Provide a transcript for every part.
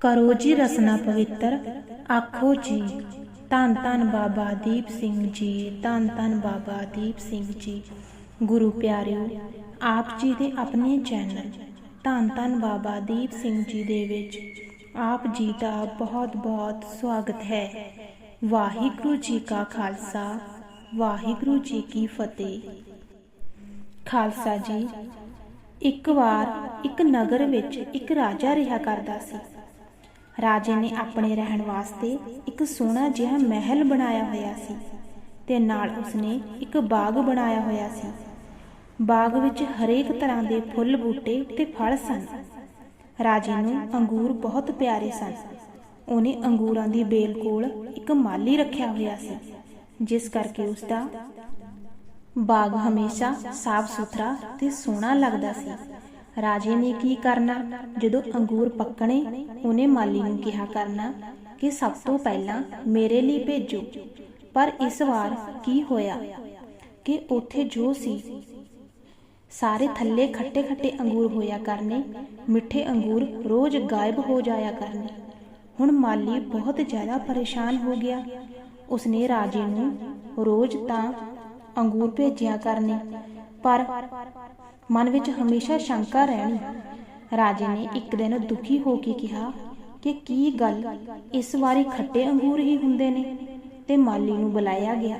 ਕਰੋ ਜੀ ਰਸਨਾ ਪਵਿੱਤਰ, ਆਖੋ ਜੀ। ਧੰਨ ਧੰਨ ਬਾਬਾ ਦੀਪ ਸਿੰਘ ਜੀ, ਧੰਨ ਧੰਨ ਬਾਬਾ ਦੀਪ ਸਿੰਘ ਜੀ। ਗੁਰੂ ਪਿਆਰਿਓ, ਆਪ ਜੀ ਦੇ ਆਪਣੇ ਚੈਨਲ, ਧੰਨ ਧੰਨ ਬਾਬਾ ਦੀਪ ਸਿੰਘ ਜੀ ਦੇ ਵਿੱਚ, ਆਪ ਜੀ ਦਾ ਬਹੁਤ ਬਹੁਤ ਸਵਾਗਤ ਹੈ। ਵਾਹਿਗੁਰੂ ਜੀ ਕਾ ਖਾਲਸਾ, ਵਾਹਿਗੁਰੂ ਜੀ ਕੀ ਫਤਿਹ। ਖਾਲਸਾ ਜੀ, ਇੱਕ ਵਾਰ ਇੱਕ ਨਗਰ ਵਿੱਚ ਇੱਕ ਰਾਜਾ ਰਿਹਾ ਕਰਦਾ ਸੀ। ਰਾਜੇ ਨੇ ਆਪਣੇ ਰਹਿਣ ਵਾਸਤੇ ਇੱਕ ਸੋਹਣਾ ਜਿਹਾ ਮਹਿਲ ਬਣਾਇਆ ਹੋਇਆ ਸੀ ਤੇ ਨਾਲ ਉਸਨੇ ਇੱਕ ਬਾਗ ਬਣਾਇਆ ਹੋਇਆ ਸੀ। ਬਾਗ ਵਿੱਚ ਹਰੇਕ ਤਰ੍ਹਾਂ ਦੇ ਫੁੱਲ, ਬੂਟੇ ਤੇ ਫਲ ਸਨ। ਰਾਜੇ ਨੂੰ ਅੰਗੂਰ ਬਹੁਤ ਪਿਆਰੇ ਸਨ। ਉਹਨੇ ਅੰਗੂਰਾਂ ਦੀ ਬੇਲ ਕੋਲ ਇੱਕ ਮਾਲੀ ਰੱਖਿਆ ਹੋਇਆ ਸੀ, ਜਿਸ ਕਰਕੇ ਉਸ ਦਾ ਬਾਗ ਹਮੇਸ਼ਾ ਸਾਫ਼ ਸੁਥਰਾ ਤੇ ਸੋਹਣਾ ਲੱਗਦਾ ਸੀ। ਰਾਜੇ ਨੇ ਕੀ ਕਰਨਾ? ਜਦੋਂ ਅੰਗੂਰ ਪੱਕਣੇ, ਉਹਨੇ ਮਾਲੀ ਨੂੰ ਕਿਹਾ ਕਰਨਾ ਕਿ ਸਭ ਤੋਂ ਪਹਿਲਾਂ ਮੇਰੇ ਲਈ ਭੇਜੋ। ਪਰ ਇਸ ਵਾਰ ਕੀ ਹੋਇਆ ਕਿ ਉੱਥੇ ਜੋ ਸੀ, ਸਾਰੇ ਥੱਲੇ ਖੱਟੇ ਖੱਟੇ ਅੰਗੂਰ ਹੋਇਆ ਕਰਨੇ, ਮਿੱਠੇ ਅੰਗੂਰ ਰੋਜ਼ ਗਾਇਬ ਹੋ ਜਾਇਆ ਕਰਨੇ। ਹੁਣ ਮਾਲੀ ਬਹੁਤ ਜ਼ਿਆਦਾ ਪਰੇਸ਼ਾਨ ਹੋ ਗਿਆ। ਉਸਨੇ ਰਾਜੇ ਨੂੰ ਰੋਜ਼ ਤਾਂ ਅੰਗੂਰ ਭੇਜਿਆ ਕਰਨੇ, ਪਰ ਮਨ ਵਿੱਚ ਹਮੇਸ਼ਾ ਸ਼ੰਕਾ ਰਹਿਣੀ। ਰਾਜੇ ਨੇ ਇੱਕ ਦਿਨ ਦੁਖੀ ਹੋ ਕੇ ਕਿਹਾ ਕਿ ਕੀ ਗੱਲ? ਇਸ ਵਾਰੀ ਖੱਟੇ ਅੰਗੂਰ ਹੀ ਹੁੰਦੇ ਨੇ। ਤੇ ਮਾਲੀ ਨੂੰ ਬੁਲਾਇਆ ਗਿਆ।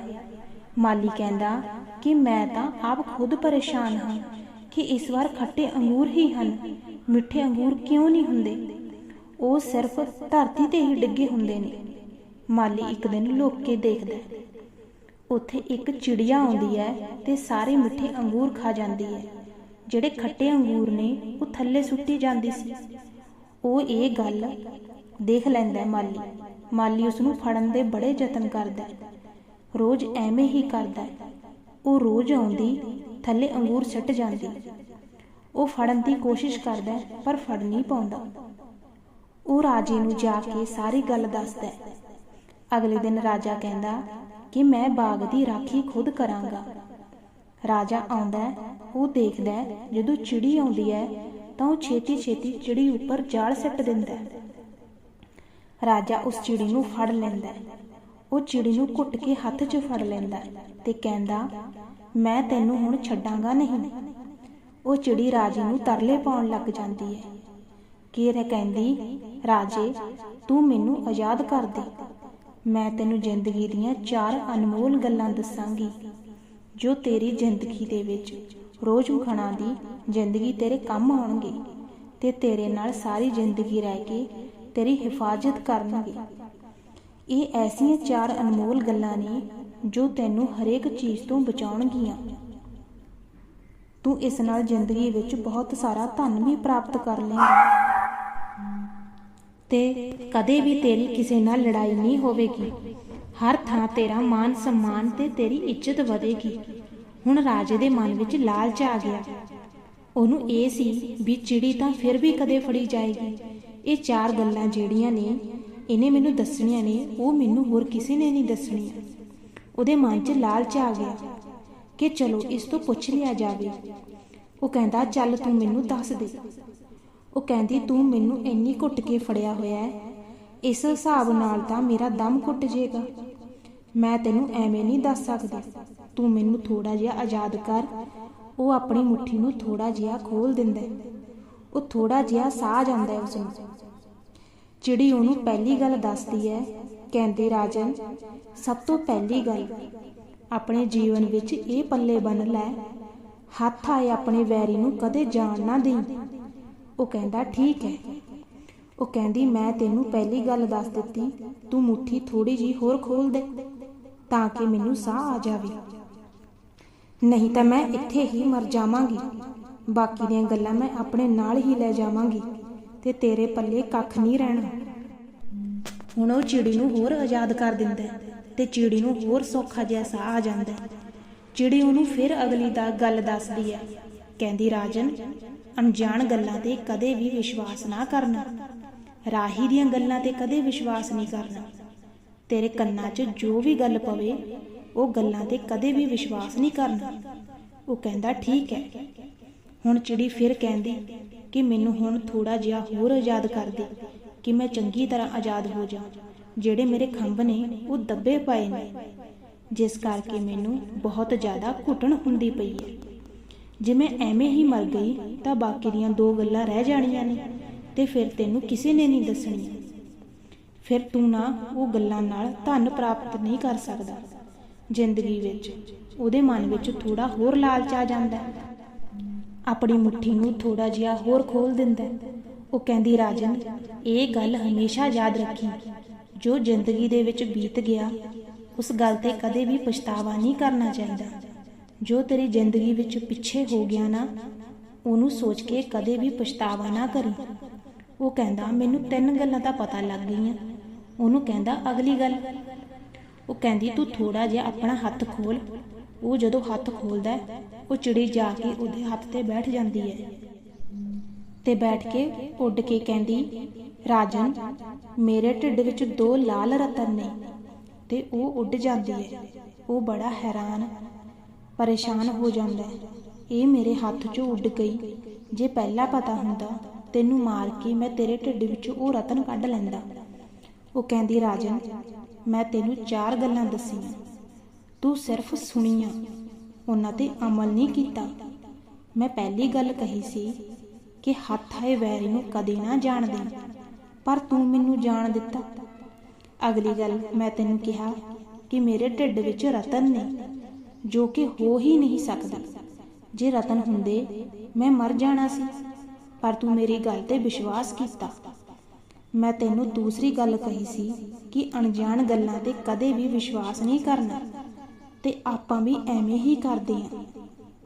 ਮਾਲੀ ਕਹਿੰਦਾ ਕਿ ਮੈਂ ਤਾਂ ਆਪ ਖੁਦ ਪਰੇਸ਼ਾਨ ਹਾਂ ਕਿ ਇਸ ਵਾਰ ਖੱਟੇ ਅੰਗੂਰ ਹੀ ਹਨ। ਮਿੱਠੇ ਅੰਗੂਰ ਕਿਉਂ ਨਹੀਂ ਹੁੰਦੇ? ਉਹ ਸਿਰਫ ਧਰਤੀ ਤੇ ਹੀ ਡਿੱਗੇ ਹੁੰਦੇ ਨੇ। ਮਾਲੀ ਇੱਕ ਦਿਨ ਲੁੱਕ ਕੇ ਦੇਖਦਾ ਉੱਥੇ ਇੱਕ ਚਿੜੀਆ ਆਉਂਦੀ ਹੈ ਤੇ ਸਾਰੇ ਮਿੱਠੇ ਅੰਗੂਰ ਖਾ ਜਾਂਦੀ ਹੈ। ਜਿਹੜੇ ਖੱਟੇ ਅੰਗੂਰ ਨੇ, ਉਹ ਥੱਲੇ ਸੁੱਟੀ ਜਾਂਦੀ ਸੀ। ਉਹ ਇਹ ਗੱਲ ਦੇਖ ਲੈਂਦਾ ਮਾਲੀ। ਮਾਲੀ ਉਸ ਨੂੰ ਫੜਨ ਦੇ ਬੜੇ ਯਤਨ ਕਰਦਾ। ਰੋਜ਼ ਐਵੇਂ ਹੀ ਕਰਦਾ। ਉਹ ਰੋਜ਼ ਆਉਂਦੀ, ਥੱਲੇ ਅੰਗੂਰ ਸੱਟ ਜਾਂਦੀ। ਉਹ ਫੜਨ ਦੀ ਕੋਸ਼ਿਸ਼ ਕਰਦਾ, ਪਰ ਫੜ ਨਹੀਂ ਪਾਉਂਦਾ। ਉਹ ਰਾਜੇ ਨੂੰ ਜਾ ਕੇ ਸਾਰੀ ਗੱਲ ਦੱਸਦਾ। ਅਗਲੇ ਦਿਨ ਰਾਜਾ ਕਹਿੰਦਾ ਕਿ ਮੈਂ ਬਾਗ ਦੀ ਰਾਖੀ ਖੁਦ ਕਰਾਂਗਾ। ਰਾਜਾ ਆਉਂਦਾ ਉਹ ਦੇਖਦਾ ਹੈ, ਜਦੋਂ ਚਿੜੀ ਆਉਂਦੀ ਹੈ ਤਾਂ ਉਹ ਛੇਤੀ ਛੇਤੀ ਚਿੜੀ ਉੱਪਰ ਜਾਲ ਸੱਟ ਦਿੰਦਾ ਹੈ। ਰਾਜਾ ਉਸ ਚਿੜੀ ਨੂੰ ਫੜ ਲੈਂਦਾ ਹੈ। ਉਹ ਚਿੜੀ ਨੂੰ ਘੁੱਟ ਕੇ ਹੱਥ 'ਚ ਫੜ ਲੈਂਦਾ ਹੈ ਤੇ ਕਹਿੰਦਾ ਮੈਂ ਤੈਨੂੰ ਹੁਣ ਛੱਡਾਂਗਾ ਨਹੀਂ। ਉਹ ਚਿੜੀ ਰਾਜੇ ਨੂੰ ਤਰਲੇ ਪਾਉਣ ਲੱਗ ਜਾਂਦੀ ਹੈ। ਕਿ ਕਹਿੰਦੀ ਰਾਜੇ ਤੂੰ ਮੈਨੂੰ ਆਜ਼ਾਦ ਕਰ ਦੇ। ਮੈਂ ਤੈਨੂੰ ਜ਼ਿੰਦਗੀ ਦੀਆਂ ਚਾਰ ਅਨਮੋਲ ਗੱਲਾਂ ਦੱਸਾਂਗੀ ਜੋ ਤੇਰੀ ਜ਼ਿੰਦਗੀ ਦੇ ਵਿੱਚ ਰੋਜ਼ ਖਾਣਾ ਦੀ ਜ਼ਿੰਦਗੀ ਤੇਰੇ ਕੰਮ ਆਉਣਗੇ ਤੇ ਤੇਰੇ ਨਾਲ ਸਾਰੀ ਜ਼ਿੰਦਗੀ ਰਹਿ ਕੇ ਤੇਰੀ ਹਿਫਾਜ਼ਤ ਕਰਨਗੇ। ਇਹ ਐਸੀਆਂ ਚਾਰ ਅਨਮੋਲ ਗੱਲਾਂ ਨੇ ਜੋ ਤੈਨੂੰ ਹਰੇਕ ਚੀਜ਼ ਤੋਂ ਬਚਾਉਣਗੀਆਂ। ਤੂੰ ਇਸ ਨਾਲ ਜ਼ਿੰਦਗੀ ਵਿੱਚ ਬਹੁਤ ਸਾਰਾ ਧਨ ਵੀ ਪ੍ਰਾਪਤ ਕਰ ਲੇਂਗਾ। ਤੇ ਕਦੇ ਵੀ ਤੇਰੀ ਕਿਸੇ ਨਾਲ ਲੜਾਈ ਨਹੀਂ ਹੋਵੇਗੀ। ਹਰ ਥਾਂ ਤੇਰਾ ਮਾਨ ਸਨਮਾਨ ਤੇ ਤੇਰੀ ਇੱਜ਼ਤ ਵਧੇਗੀ। ਹੁਣ ਰਾਜੇ ਦੇ ਮਨ ਵਿੱਚ ਲਾਲਚ ਆ ਗਿਆ। ਉਹਨੂੰ ਇਹ ਸੀ ਵੀ ਚਿੜੀ ਤਾਂ ਫਿਰ ਵੀ ਕਦੇ ਫੜੀ ਜਾਏਗੀ। ਇਹ ਚਾਰ ਗੱਲਾਂ ਜਿਹੜੀਆਂ ਨੇ, ਇਹਨੇ ਮੈਨੂੰ ਦੱਸਣੀਆਂ ਨੇ, ਉਹ ਮੈਨੂੰ ਹੋਰ ਕਿਸੇ ਨੇ ਨਹੀਂ ਦੱਸਣੀਆਂ। ਉਹਦੇ ਮਨ 'ਚ ਲਾਲਚ ਆ ਗਿਆ ਕਿ ਚਲੋ ਇਸ ਤੋਂ ਪੁੱਛ ਲਿਆ ਜਾਵੇ। ਉਹ ਕਹਿੰਦਾ, ਚੱਲ ਤੂੰ ਮੈਨੂੰ ਦੱਸ ਦੇ। ਉਹ ਕਹਿੰਦੀ, ਤੂੰ ਮੈਨੂੰ ਇੰਨੀ ਘੁੱਟ ਕੇ ਫੜਿਆ ਹੋਇਆ ਹੈ, ਇਸ ਹਿਸਾਬ ਨਾਲ ਤਾਂ ਮੇਰਾ ਦਮ ਘੁੱਟ ਜਾਏਗਾ ਮੈਂ ਤੈਨੂੰ ਐਵੇਂ ਨਹੀਂ ਦੱਸ ਸਕਦੀ। ਤੂੰ ਮੈਨੂੰ ਥੋੜਾ ਜਿਹਾ ਆਜ਼ਾਦ ਕਰ। ਉਹ ਆਪਣੀ ਮੁੱਠੀ ਨੂੰ ਥੋੜਾ ਜਿਹਾ ਖੋਲ ਦਿੰਦਾ ਉਹ ਥੋੜਾ ਜਿਹਾ ਸਾਹ ਜਾਂਦਾ ਹੈ ਉਸ ਨੂੰ ਚਿੜੀ ਉਹਨੂੰ ਪਹਿਲੀ ਗੱਲ ਦੱਸਦੀ ਹੈ, ਕਹਿੰਦੇ ਰਾਜਨ, ਸਭ ਤੋਂ ਪਹਿਲੀ ਗੱਲ, ਆਪਣੇ ਜੀਵਨ ਵਿੱਚ ਇਹ ਪੱਲੇ ਬੰਨ ਲੈ, ਹੱਥ ਆਏ ਆਪਣੇ ਵੈਰੀ ਨੂੰ ਕਦੇ ਜਾਣ ਨਾ ਦੇਈਂ। ਉਹ ਕਹਿੰਦਾ, ਠੀਕ ਹੈ। ਉਹ ਕਹਿੰਦੀ, ਮੈਂ ਤੈਨੂੰ ਪਹਿਲੀ ਗੱਲ ਦੱਸ ਦਿੱਤੀ, ਤੂੰ ਮੁੱਠੀ ਥੋੜੀ ਜੀ ਹੋਰ ਖੋਲ ਦੇ, ਤਾਂ ਕਿ ਮੈਨੂੰ ਸਾਹ ਆ ਜਾਵੇ। ਨਹੀਂ ਤਾਂ ਮੈਂ ਇੱਥੇ ਹੀ ਮਰ ਜਾਵਾਂਗੀ। ਬਾਕੀ ਦੀਆਂ ਗੱਲਾਂ ਮੈਂ ਆਪਣੇ ਨਾਲ ਹੀ ਲੈ ਜਾਵਾਂਗੀ ਤੇ ਤੇਰੇ ਪੱਲੇ ਕੱਖ ਨਹੀਂ ਰਹਿਣਾ। ਹੁਣ ਉਹ ਚਿੜੀ ਨੂੰ ਹੋਰ ਆਜ਼ਾਦ ਕਰ ਦਿੰਦਾ ਤੇ ਚਿੜੀ ਨੂੰ ਹੋਰ ਸੌਖਾ ਜਿਹਾ ਸਾਹ ਆ ਜਾਂਦਾ ਚਿੜੀ ਉਹਨੂੰ ਫਿਰ ਅਗਲੀ ਦਾ ਗੱਲ ਦੱਸਦੀ ਹੈ ਕਹਿੰਦੀ, ਰਾਜਨ, ਅਣਜਾਣ ਗੱਲਾਂ ਤੇ ਕਦੇ ਵੀ ਵਿਸ਼ਵਾਸ ਨਾ ਕਰਨਾ। ਰਾਹੀ ਦੀਆਂ ਗੱਲਾਂ ਤੇ ਕਦੇ ਵਿਸ਼ਵਾਸ ਨਹੀਂ ਕਰਨਾ। ਤੇਰੇ ਕੰਨਾਂ 'ਚ ਜੋ ਵੀ ਗੱਲ ਪਵੇ ਉਹ ਗੱਲਾਂ ਤੇ ਕਦੇ ਵੀ ਵਿਸ਼ਵਾਸ ਨਹੀਂ ਕਰਨਾ। ਉਹ ਕਹਿੰਦਾ, ਠੀਕ ਹੈ। ਹੁਣ ਚਿੜੀ ਫਿਰ ਕਹਿੰਦੀ ਕਿ ਮੈਨੂੰ ਹੁਣ ਥੋੜਾ ਜਿਹਾ ਹੋਰ ਆਜ਼ਾਦ ਕਰ ਦੇ, ਕਿ ਮੈਂ ਚੰਗੀ ਤਰ੍ਹਾਂ ਆਜ਼ਾਦ ਹੋ ਜਾ। ਜਿਹੜੇ ਮੇਰੇ ਖੰਭ ਨੇ, ਉਹ ਦੱਬੇ ਪਏ ਨੇ, ਜਿਸ ਕਰਕੇ ਮੈਨੂੰ ਬਹੁਤ ਜ਼ਿਆਦਾ ਘੁਟਣ ਹੁੰਦੀ ਪਈ ਹੈ। ਜੇ ਮੈਂ ਐਵੇਂ ਹੀ ਮਰ ਗਈ, ਤਾਂ ਬਾਕੀ ਦੀਆਂ ਦੋ ਗੱਲਾਂ ਰਹਿ ਜਾਣੀਆਂ ਨੇ, ਤੇ ਫਿਰ ਤੈਨੂੰ ਕਿਸੇ ਨੇ ਨਹੀਂ ਦੱਸਣੀਆਂ। ਫਿਰ ਤੂੰ ਨਾ ਉਹ ਗੱਲਾਂ ਨਾਲ ਧਨ ਪ੍ਰਾਪਤ ਨਹੀਂ ਕਰ ਸਕਦਾ। ਜ਼ਿੰਦਗੀ ਵਿੱਚ। ਉਹਦੇ ਮਨ ਵਿੱਚ ਥੋੜਾ ਹੋਰ ਲਾਲਚ ਆ ਜਾਂਦਾ ਹੈ। ਆਪਣੀ ਮੁੱਠੀ ਨੂੰ ਥੋੜਾ ਜਿਹਾ ਹੋਰ ਖੋਲ ਦਿੰਦਾ ਹੈ। ਉਹ ਕਹਿੰਦੀ, ਰਾਜਨ, ਇਹ ਗੱਲ ਹਮੇਸ਼ਾ ਯਾਦ ਰੱਖੀ। ਜੋ ਜ਼ਿੰਦਗੀ ਦੇ ਵਿੱਚ ਬੀਤ ਗਿਆ, ਉਸ ਗੱਲ ਤੇ ਕਦੇ ਵੀ ਪਛਤਾਵਾ ਨਹੀਂ ਕਰਨਾ ਚਾਹੀਦਾ। ਜੋ ਤੇਰੀ ਜ਼ਿੰਦਗੀ ਵਿੱਚ ਪਿੱਛੇ ਹੋ ਗਿਆ ਨਾ, ਉਹਨੂੰ ਸੋਚ ਕੇ ਕਦੇ ਵੀ ਪਛਤਾਵਾ ਨਾ ਕਰੀ। ਉਹ ਕਹਿੰਦਾ, ਮੈਨੂੰ ਤਿੰਨ ਗੱਲਾਂ ਤਾਂ ਪਤਾ ਲੱਗ ਗਈਆਂ। ਉਹਨੂੰ ਕਹਿੰਦਾ, ਅਗਲੀ ਗੱਲ ਉਹ ਕਹਿੰਦੀ ਤੂੰ ਥੋੜਾ ਜਿਹਾ ਆਪਣਾ ਹੱਥ ਖੋਲ। ਉਹ ਜਦੋਂ ਹੱਥ ਖੋਲਦਾ ਉਹ ਚਿੜੀ ਜਾ ਕੇ ਉਹਦੇ ਹੱਥ ਤੇ ਬੈਠ ਜਾਂਦੀ ਹੈ ਤੇ ਬੈਠ ਕੇ ਉੱਡ ਕੇ ਕਹਿੰਦੀ ਰਾਜਨ ਮੇਰੇ ਢਿੱਡ ਵਿੱਚ ਦੋ ਲਾਲ ਰਤਨ ਨੇ। ਤੇ ਉਹ ਉੱਡ ਜਾਂਦੀ ਹੈ। ਉਹ ਬੜਾ ਹੈਰਾਨ ਪਰੇਸ਼ਾਨ ਹੋ ਜਾਂਦਾ ਹੈ। ਇਹ ਮੇਰੇ ਹੱਥ 'ਚੋਂ ਉੱਡ ਗਈ। ਜੇ ਪਹਿਲਾਂ ਪਤਾ ਹੁੰਦਾ ਤੈਨੂੰ ਮਾਰ ਕੇ ਮੈਂ ਤੇਰੇ ਢਿੱਡ ਵਿੱਚੋਂ ਉਹ ਰਤਨ ਕੱਢ ਲੈਂਦਾ। ਉਹ ਕਹਿੰਦੀ ਰਾਜਨ ਮੈਂ ਤੈਨੂੰ ਚਾਰ ਗੱਲਾਂ ਦੱਸੀਆਂ। ਤੂੰ ਸਿਰਫ ਸੁਣੀਆਂ। ਉਹਨਾਂ ਤੇ ਅਮਲ ਨਹੀਂ ਕੀਤਾ। ਮੈਂ ਪਹਿਲੀ ਗੱਲ ਕਹੀ ਸੀ ਕਿ ਹੱਥ ਆਏ ਵੈਰੀ ਨੂੰ ਕਦੇ ਨਾ ਜਾਣ ਦੇ, ਪਰ ਤੂੰ ਮੈਨੂੰ ਜਾਣ ਦਿੱਤਾ। ਅਗਲੀ ਗੱਲ ਮੈਂ ਤੈਨੂੰ ਕਿਹਾ ਕਿ ਮੇਰੇ ਢਿੱਡ ਵਿੱਚ ਰਤਨ ਨੇ, ਜੋ ਕਿ ਹੋ ਹੀ ਨਹੀਂ ਸਕਦਾ। ਜੇ ਰਤਨ ਹੁੰਦੇ, ਮੈਂ ਮਰ ਜਾਣਾ ਸੀ, ਪਰ ਤੂੰ ਮੇਰੀ ਗੱਲ ਤੇ ਵਿਸ਼ਵਾਸ ਕੀਤਾ। ਮੈਂ ਤੈਨੂੰ ਦੂਸਰੀ ਗੱਲ ਕਹੀ ਸੀ ਕਿ ਅਣਜਾਣ ਗੱਲਾਂ ਤੇ ਕਦੇ ਵੀ ਵਿਸ਼ਵਾਸ ਨਹੀਂ ਕਰਨਾ। ਤੇ ਆਪਾਂ ਵੀ ਐਵੇਂ ਹੀ ਕਰਦੇ ਆਂ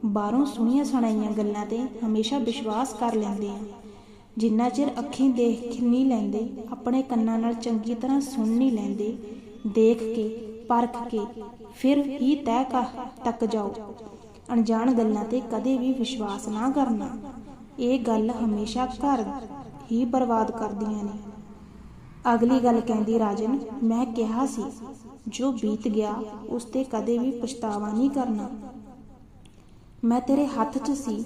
ਬਾਹਰੋਂ ਸੁਣੀਆਂ ਸੁਣਾਈਆਂ ਗੱਲਾਂ ਤੇ ਹਮੇਸ਼ਾ ਵਿਸ਼ਵਾਸ ਕਰ ਲੈਂਦੇ ਆਂ ਜਿੰਨਾ ਚਿਰ ਅੱਖੀਂ ਦੇਖ ਨਹੀਂ ਲੈਂਦੇ, ਆਪਣੇ ਕੰਨਾਂ ਨਾਲ ਚੰਗੀ ਤਰ੍ਹਾਂ ਸੁਣ ਨਹੀਂ ਲੈਂਦੇ, ਦੇਖ ਕੇ, ਪਰਖ ਕੇ, ਫਿਰ ਹੀ ਤੈਅ ਕਰ ਤੱਕ ਜਾਓ। ਅਣਜਾਣ ਗੱਲਾਂ ਤੇ ਕਦੇ ਵੀ ਵਿਸ਼ਵਾਸ ਨਾ ਕਰਨਾ। ਇਹ ਗੱਲ ਹਮੇਸ਼ਾ ਘਰ ਹੀ ਬਰਬਾਦ ਕਰਦੀਆਂ ਨੇ। ਅਗਲੀ ਗੱਲ ਕਹਿੰਦੀ ਰਾਜਨ, ਮੈਂ ਕਿਹਾ ਸੀ, ਜੋ ਬੀਤ ਗਿਆ ਉਸ ਤੇ ਕਦੇ ਵੀ ਪਛਤਾਵਾ ਨਹੀਂ ਕਰਨਾ। ਮੈਂ ਤੇਰੇ ਹੱਥ 'ਚ ਸੀ,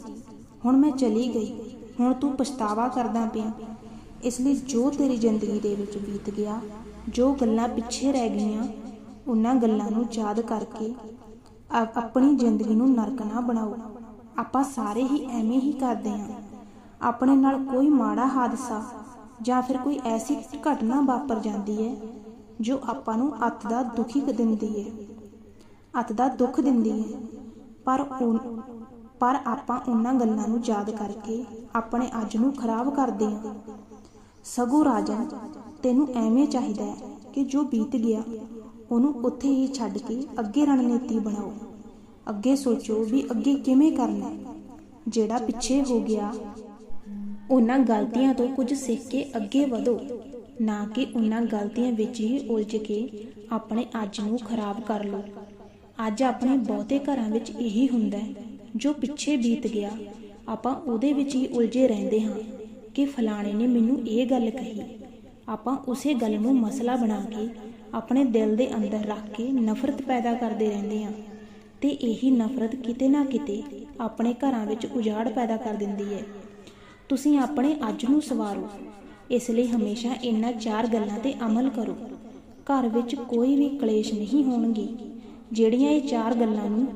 ਹੁਣ ਮੈਂ ਚਲੀ ਗਈ, ਹੁਣ ਤੂੰ ਪਛਤਾਵਾ ਕਰਦਾ ਪਿਆ। ਇਸ ਲਈ ਜੋ ਤੇਰੀ ਜ਼ਿੰਦਗੀ ਦੇ ਵਿੱਚ ਬੀਤ ਗਿਆ, ਜੋ ਗੱਲਾਂ ਪਿੱਛੇ ਰਹਿ ਗਈਆਂ, ਉਹਨਾਂ ਗੱਲਾਂ ਨੂੰ ਯਾਦ ਕਰਕੇ ਆਪਣੀ ਜ਼ਿੰਦਗੀ ਨੂੰ ਨਰਕ ਨਾ ਬਣਾਓ। ਆਪਾਂ ਸਾਰੇ ਹੀ ਐਵੇਂ ਹੀ ਕਰਦੇ ਹਾਂ। ਆਪਣੇ ਨਾਲ ਕੋਈ ਮਾੜਾ ਹਾਦਸਾ ਜਾਂ ਫਿਰ ਕੋਈ ਐਸੀ ਘਟਨਾ ਵਾਪਰ ਜਾਂਦੀ ਹੈ ਜੋ ਆਪਾਂ ਨੂੰ ਅੱਤ ਦਾ ਦੁਖੀ ਦਿੰਦੀ ਹੈ। ਅੱਤ ਦਾ ਦੁੱਖ ਦਿੰਦੀ ਹੈ। ਪਰ ਪਰ ਆਪਾਂ ਉਹਨਾਂ ਗੱਲਾਂ ਨੂੰ ਯਾਦ ਕਰਕੇ ਆਪਣੇ ਅੱਜ ਨੂੰ ਖਰਾਬ ਕਰਦੇ ਹਾਂ। ਸਗੋਂ ਰਾਜਨ, ਤੈਨੂੰ ਐਵੇਂ ਚਾਹੀਦਾ ਹੈ ਕਿ ਜੋ ਬੀਤ ਗਿਆ, ਉਹਨੂੰ ਉੱਥੇ ਹੀ ਛੱਡ ਕੇ ਅੱਗੇ ਰਣਨੀਤੀ ਬਣਾਓ। ਅੱਗੇ ਸੋਚੋ ਵੀ ਅੱਗੇ ਕਿਵੇਂ ਕਰਨਾ ਜਿਹੜਾ ਪਿੱਛੇ ਹੋ ਗਿਆ ਉਹਨਾਂ ਗਲਤੀਆਂ ਤੋਂ ਕੁਝ ਸਿੱਖ ਕੇ ਅੱਗੇ ਵਧੋ, ਨਾ ਕਿ ਉਹਨਾਂ ਗਲਤੀਆਂ ਵਿੱਚ ਹੀ ਉਲਝ ਕੇ ਆਪਣੇ ਅੱਜ ਨੂੰ ਖਰਾਬ ਕਰ ਲਓ। ਅੱਜ ਆਪਣੇ ਬਹੁਤੇ ਘਰਾਂ ਵਿੱਚ ਇਹੀ ਹੁੰਦਾ ਹੈ, ਜੋ ਪਿੱਛੇ ਬੀਤ ਗਿਆ, ਆਪਾਂ ਉਹਦੇ ਵਿੱਚ ਹੀ ਉਲਝੇ ਰਹਿੰਦੇ ਹਾਂ ਕਿ ਫਲਾਣੇ ਨੇ ਮੈਨੂੰ ਇਹ ਗੱਲ ਕਹੀ। ਆਪਾਂ ਉਸੇ ਗੱਲ ਨੂੰ ਮਸਲਾ ਬਣਾ ਕੇ ਆਪਣੇ ਦਿਲ ਦੇ ਅੰਦਰ ਰੱਖ ਕੇ ਨਫ਼ਰਤ ਪੈਦਾ ਕਰਦੇ ਰਹਿੰਦੇ ਹਾਂ ਤੇ ਇਹੀ ਨਫ਼ਰਤ ਕਿਤੇ ਨਾ ਕਿਤੇ ਆਪਣੇ ਘਰਾਂ ਵਿੱਚ ਉਜਾੜ ਪੈਦਾ ਕਰ ਦਿੰਦੀ ਹੈ। ਤੁਸੀਂ ਆਪਣੇ ਅੱਜ ਨੂੰ ਸਵਾਰੋ। ਇਸ ਲਈ ਹਮੇਸ਼ਾ ਇਹਨਾਂ ਚਾਰ ਗੱਲਾਂ ਤੇ ਅਮਲ ਕਰੋ। ਘਰ ਵਿੱਚ ਕੋਈ ਵੀ ਕਲੇਸ਼ ਨਹੀਂ ਹੋਣਗੇ। ਜਿਹੜੀਆਂ ਇਹ ਚਾਰ ਗੱਲਾਂ ਨੂੰ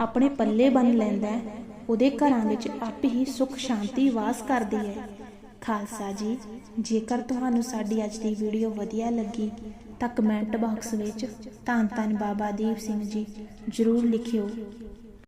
ਆਪਣੇ ਪੱਲੇ ਬੰਨ ਲੈਂਦਾ ਹੈ, ਉਹਦੇ ਘਰਾਂ ਵਿੱਚ ਆਪ ਹੀ ਸੁੱਖ ਸ਼ਾਂਤੀ ਵਾਸ ਕਰਦੀ ਹੈ। ਖਾਲਸਾ ਜੀ ਜੇਕਰ ਤੁਹਾਨੂੰ ਸਾਡੀ ਅੱਜ ਦੀ ਵੀਡੀਓ ਵਧੀਆ ਲੱਗੀ ਤਾਂ ਕਮੈਂਟ ਬਾਕਸ ਵਿੱਚ ਧੰਨ ਧੰਨ ਬਾਬਾ ਦੀਪ ਸਿੰਘ ਜੀ ਜਰੂਰ ਲਿਖਿਓ।